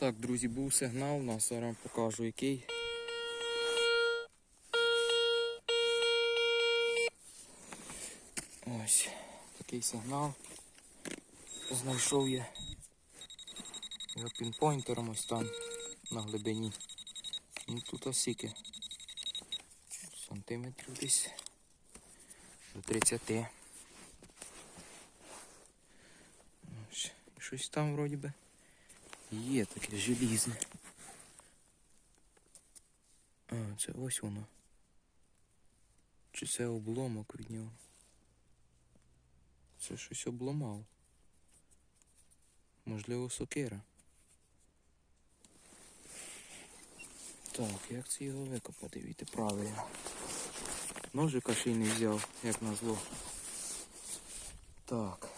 Так, друзі, був сигнал, у нас зараз покажу який. Ось такий сигнал. Знайшов я його пінпойнтером ось там на глибині. Ну тут осіки. Сантиметрів десь до 30. Ось, щось там вроді би. Є таке желізне. А, це ось воно. Чи це обломок від нього? Це щось обламав. Можливо, сокира. Так, як це його викопати, віти правильно. Ножика ще й не взяв, як назло. Так.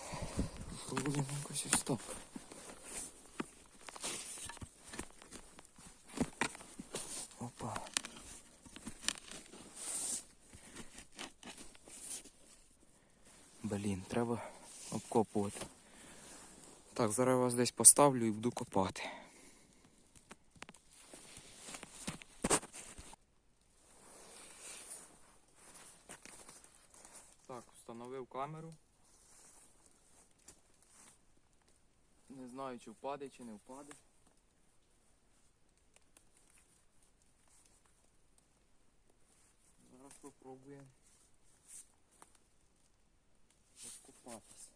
Пробуємо якось ось. Блін, треба обкопувати. Так, зараз я вас десь поставлю і буду копати. Так, встановив камеру. Не знаю, чи впаде, чи не впаде. Зараз попробуємо розкопатися.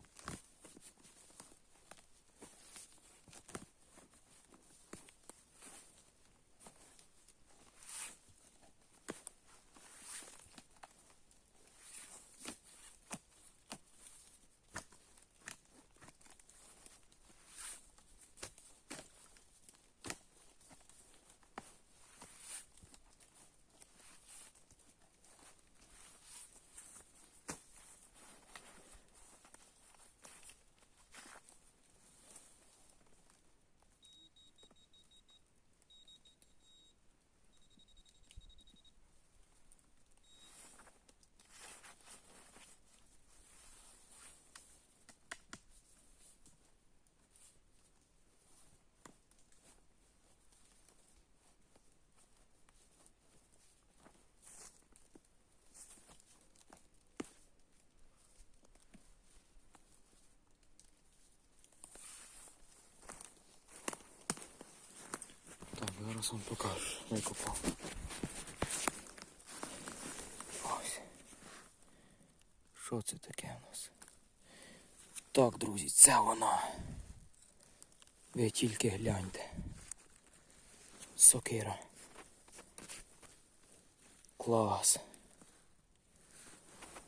Так, зараз вам покажу. Викопав. Ось. Що це таке у нас? Так, друзі, це вона. Ви тільки гляньте. Сокира. Клас.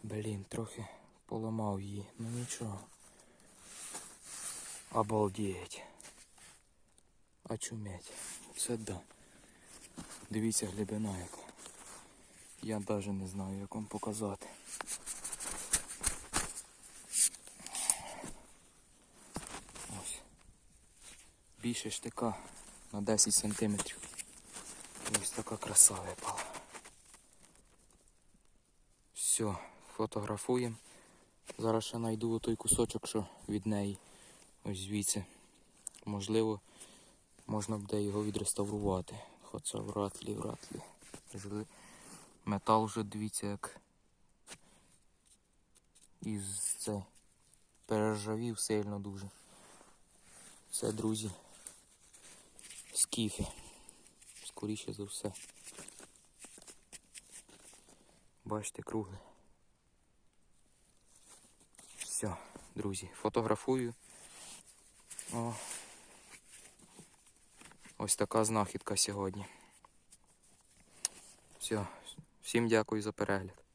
Блін, трохи поламав її. Ну нічого. Обалдеть. Очуметь. Це да. Дивіться глибина яка. Я навіть не знаю, як вам показати. Ось. Більше штика на 10 сантиметрів. Ось така краса випала. Все, фотографуємо. Зараз ще знайду той кусочок, що від неї. Ось звідси. Можливо, можна буде його відреставрувати. Хоча вряд ли, вряд. Жили- Метал вже дивіться як із це перержавів сильно дуже. Це, друзі, скіфи. Скоріше за все. Бачите, кругле. Все, друзі, фотографую. О. Ось така знахідка сьогодні. Все, всім дякую за перегляд.